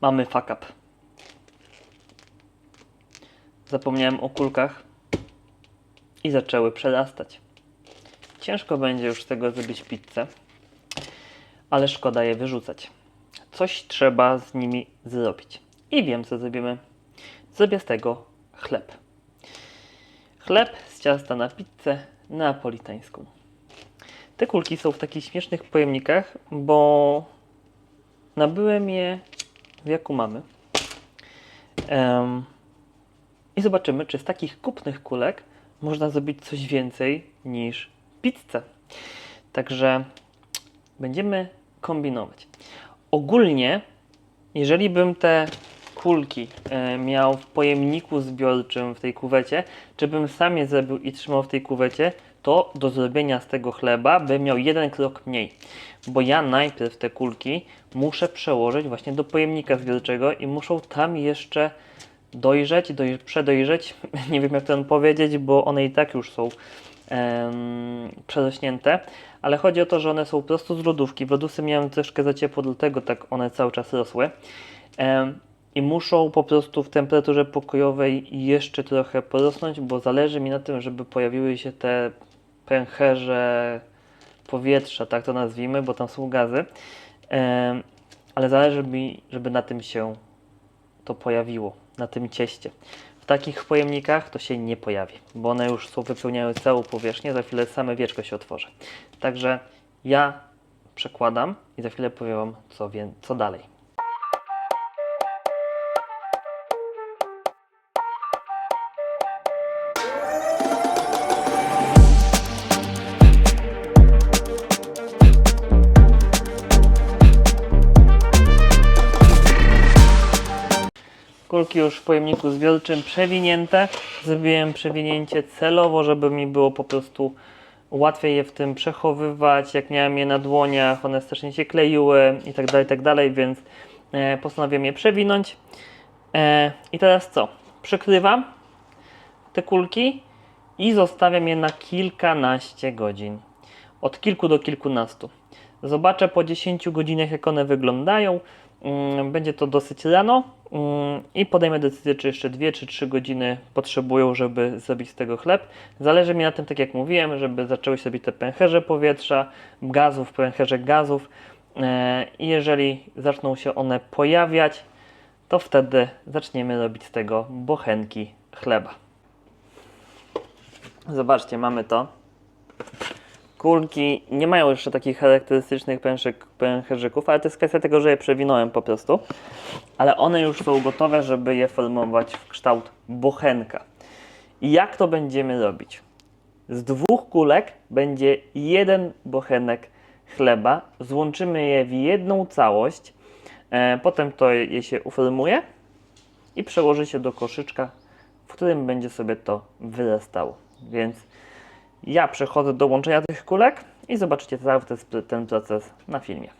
Mamy fuck up. Zapomniałem o kulkach i zaczęły przerastać. Ciężko będzie już z tego zrobić pizzę, ale szkoda je wyrzucać. Coś trzeba z nimi zrobić. I wiem, co zrobimy. Zrobię z tego chleb. Chleb z ciasta na pizzę neapolitańską. Te kulki są w takich śmiesznych pojemnikach, bo nabyłem je w jaku mamy. Em, I zobaczymy, czy z takich kupnych kulek można zrobić coś więcej niż pizzę. Także będziemy kombinować. Ogólnie, jeżeli bym te kulki e, miał w pojemniku zbiorczym w tej kuwecie, czy bym sam je zrobił i trzymał w tej kuwecie, to do zrobienia z tego chleba bym miał jeden krok mniej. Bo ja najpierw te kulki muszę przełożyć właśnie do pojemnika zbiorczego i muszą tam jeszcze dojrzeć, doj przedojrzeć, nie wiem jak to powiedzieć, bo one i tak już są em, przerośnięte, ale chodzi o to, że one są po prostu z lodówki. W lodówce miałem troszkę za ciepło, dlatego tak one cały czas rosły. Em, I muszą po prostu w temperaturze pokojowej jeszcze trochę porosnąć, bo zależy mi na tym, żeby pojawiły się te pęcherze powietrza, tak to nazwijmy, bo tam są gazy. Ale zależy mi, żeby na tym się to pojawiło, na tym cieście. W takich pojemnikach to się nie pojawi, bo one już są wypełniają całą powierzchnię, za chwilę same wieczko się otworzy. Także ja przekładam i za chwilę powiem Wam, co, co dalej. Kulki już w pojemniku zbiorczym przewinięte. Zrobiłem przewinięcie celowo, żeby mi było po prostu łatwiej je w tym przechowywać. Jak miałem je na dłoniach, one strasznie się kleiły i tak dalej, tak dalej, więc e, postanowiłem je przewinąć. E, I teraz co? Przykrywam te kulki i zostawiam je na kilkanaście godzin. Od kilku do kilkunastu. Zobaczę po 10 godzinach, jak one wyglądają. Mm, Będzie to dosyć rano mm, i podejmę decyzję, czy jeszcze 2 czy 3 godziny potrzebują, żeby zrobić z tego chleb. Zależy mi na tym, tak jak mówiłem, żeby zaczęły się robić te pęcherze powietrza, gazów, pęcherze gazów. E, I jeżeli zaczną się one pojawiać, to wtedy zaczniemy robić z tego bochenki chleba. Zobaczcie, mamy to. Kulki nie mają jeszcze takich charakterystycznych pęcherzyków, ale to jest kwestia tego, że je przewinąłem po prostu. Ale one już są gotowe, żeby je formować w kształt bochenka. I jak to będziemy robić? Z dwóch kulek będzie jeden bochenek chleba. Złączymy je w jedną całość. E, potem to je się uformuje i przełoży się do koszyczka, w którym będzie sobie to wyrastało. Więc ja przechodzę do łączenia tych kulek i zobaczycie cały ten, proces na filmie.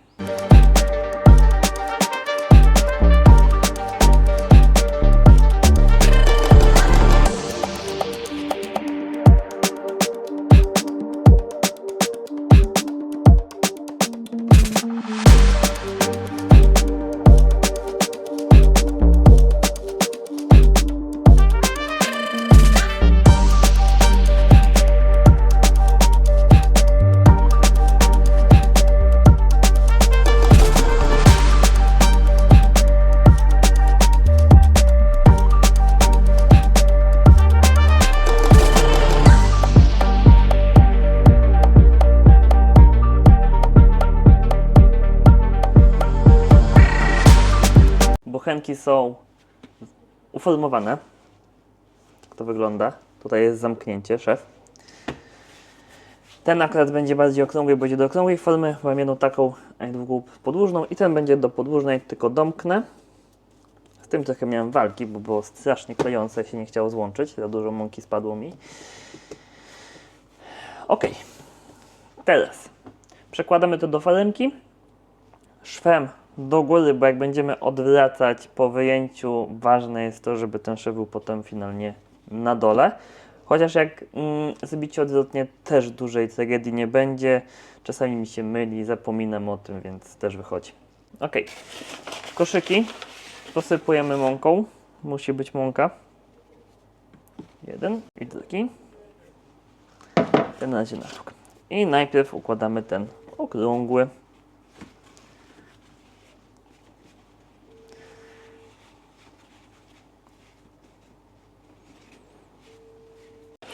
Bochenki są uformowane. Tak to wygląda. Tutaj jest zamknięcie, szef. Ten akurat będzie bardziej okrągły, będzie do okrągłej formy. Mam jedną taką, a drugą podłużną i ten będzie do podłużnej, tylko domknę. Z tym trochę miałem walki, bo było strasznie klejące, się nie chciało złączyć. Za dużo mąki spadło mi. Ok. Teraz przekładamy to do faremki szwem do góry, bo jak będziemy odwracać po wyjęciu, ważne jest to, żeby ten szw był potem finalnie na dole. Chociaż jak mm, zrobicie odwrotnie, też dużej tragedii nie będzie. Czasami mi się myli, zapominam o tym, więc też wychodzi. Ok. Koszyki Posypujemy mąką. Musi być mąka. Jeden i drugi. Ten na razie na bok. I najpierw układamy ten okrągły.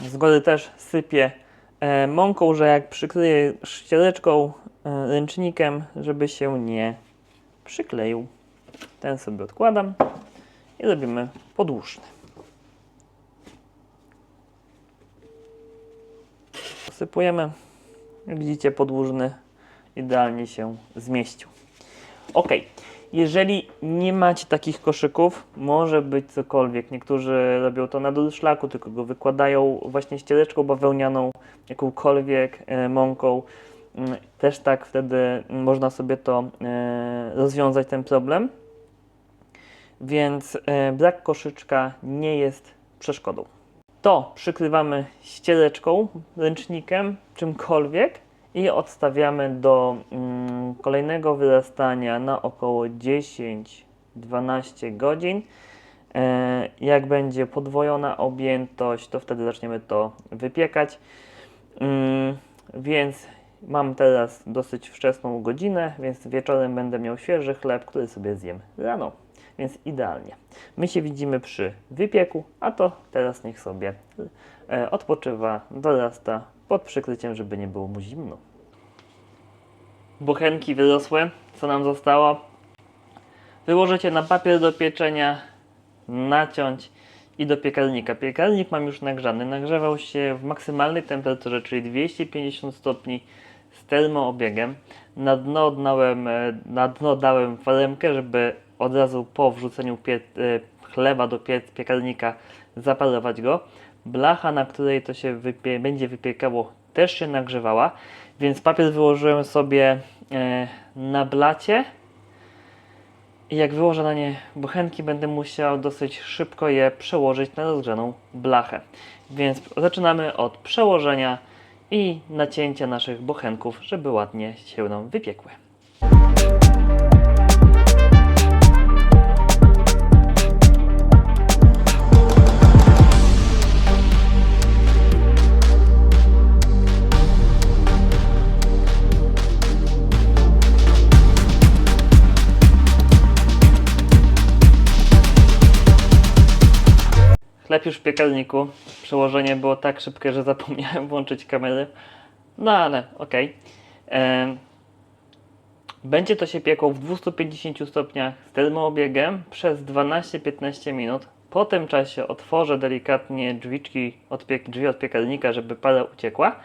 Z góry też sypię e, mąką, że jak przykryję ściereczką, e, ręcznikiem, żeby się nie przykleił. Ten sobie odkładam i robimy podłużny. Posypujemy. Widzicie, podłużny idealnie się zmieścił. Ok, jeżeli nie macie takich koszyków, może być cokolwiek. Niektórzy robią to na durszlaku, tylko go wykładają właśnie ściereczką bawełnianą, jakąkolwiek e, mąką. Mm, Też tak wtedy można sobie to e, rozwiązać ten problem. Więc e, brak koszyczka nie jest przeszkodą. To przykrywamy ściereczką, ręcznikiem, czymkolwiek i odstawiamy do mm, kolejnego wyrastania na około 10-12 godzin. E, jak będzie podwojona objętość, to wtedy zaczniemy to wypiekać. Mm, więc mam teraz dosyć wczesną godzinę, więc wieczorem będę miał świeży chleb, który sobie zjem rano. Więc idealnie. My się widzimy przy wypieku, a to teraz niech sobie e, odpoczywa, dorasta pod przykryciem, żeby nie było mu zimno. Bochenki wyrosły. Co nam zostało? Wyłożycie na papier do pieczenia, naciąć i do piekarnika. Piekarnik mam już nagrzany. Nagrzewał się w maksymalnej temperaturze, czyli 250 stopni z termoobiegiem. Na dno, dałem, e, na dno dałem foremkę, żeby od razu po wrzuceniu e, chleba do pie, piekarnika zaparować go. Blacha, na której to się wypie, będzie wypiekało, też się nagrzewała, więc papier wyłożyłem sobie e, na blacie. I jak wyłożę na nie bochenki, będę musiał dosyć szybko je przełożyć na rozgrzaną blachę. Więc zaczynamy od przełożenia i nacięcia naszych bochenków, żeby ładnie się nam wypiekły. Chleb już w piekarniku. Przełożenie było tak szybkie, że zapomniałem włączyć kamery. No ale okej. Em, Będzie to się piekło w 250 stopniach z termoobiegiem przez 12-15 minut. Po tym czasie otworzę delikatnie drzwiczki od drzwi od piekarnika, żeby para uciekła.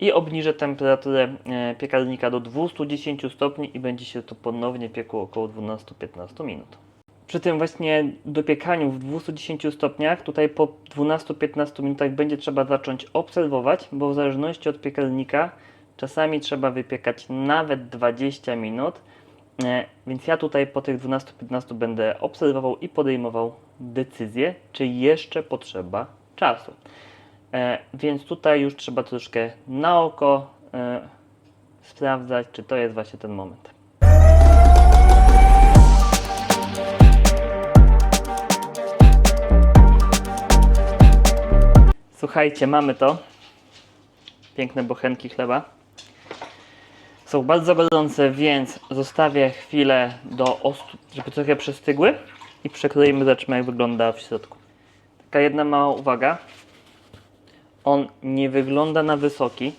I obniżę temperaturę e, piekarnika do 210 stopni i będzie się to ponownie piekło około 12-15 minut przy tym właśnie dopiekaniu w 210 stopniach, tutaj po 12-15 minutach będzie trzeba zacząć obserwować, bo w zależności od piekarnika czasami trzeba wypiekać nawet 20 minut. E, Więc ja tutaj po tych 12-15 będę obserwował i podejmował decyzję, czy jeszcze potrzeba czasu. E, Więc tutaj już trzeba troszkę na oko e, sprawdzać, czy to jest właśnie ten moment. Słuchajcie, mamy to. Piękne bochenki chleba. Są bardzo gorące, więc zostawię chwilę, do żeby trochę przestygły i przekroimy, zobaczymy jak wygląda w środku. Taka jedna mała uwaga. On nie wygląda na wysoki,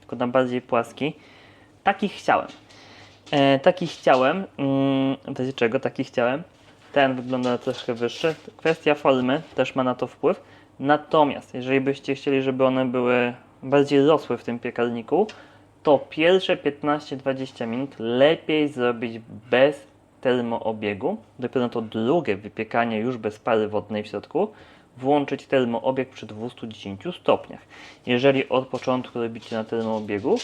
tylko na bardziej płaski. Taki chciałem. E, taki chciałem. Mm, w razie czego taki chciałem? Ten wygląda troszkę wyższy. Kwestia formy też ma na to wpływ. Natomiast, jeżeli byście chcieli, żeby one były bardziej rosłe w tym piekarniku, to pierwsze 15-20 minut lepiej zrobić bez termoobiegu. Dopiero to drugie wypiekanie już bez pary wodnej w środku włączyć termoobieg przy 210 stopniach. Jeżeli od początku robicie na termoobiegu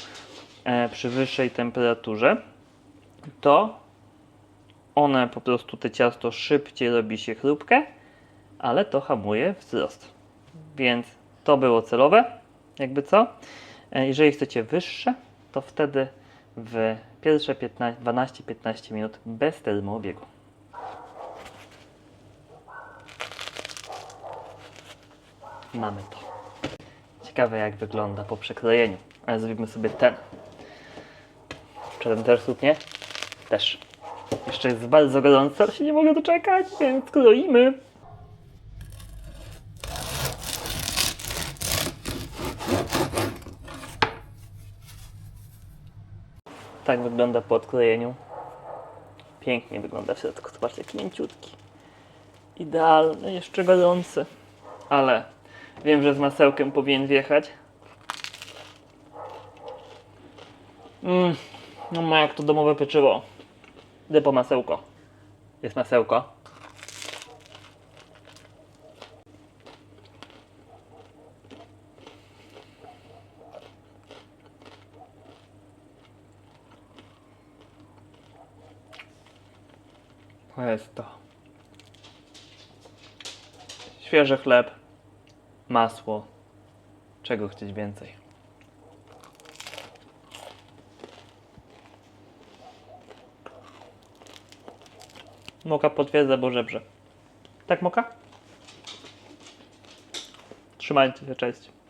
e, przy wyższej temperaturze, to one po prostu te ciasto szybciej robi się chrupkie, ale to hamuje wzrost. Więc to było celowe, jakby co. E, jeżeli chcecie wyższe, to wtedy w pierwsze 12-15 minut bez termoobiegu. Mamy to. Ciekawe jak wygląda po przeklejeniu. Ale zrobimy sobie ten. Czy też sutnie? Też. Jeszcze jest bardzo gorąco, ale się nie mogę doczekać, więc kroimy. Tak wygląda po odklejeniu. Pięknie wygląda w środku. Zobaczcie, mięciutki. Idealny, jeszcze gorący. Ale wiem, że z masełkiem powinien wjechać. Mmm, no ma jak to domowe pieczywo. Idę po masełko. Jest masełko. Jest to. Świeży chleb, masło. Czego chcieć więcej? Moka potwierdza, bo żebrze. Tak, Moka? Trzymajcie się, cześć.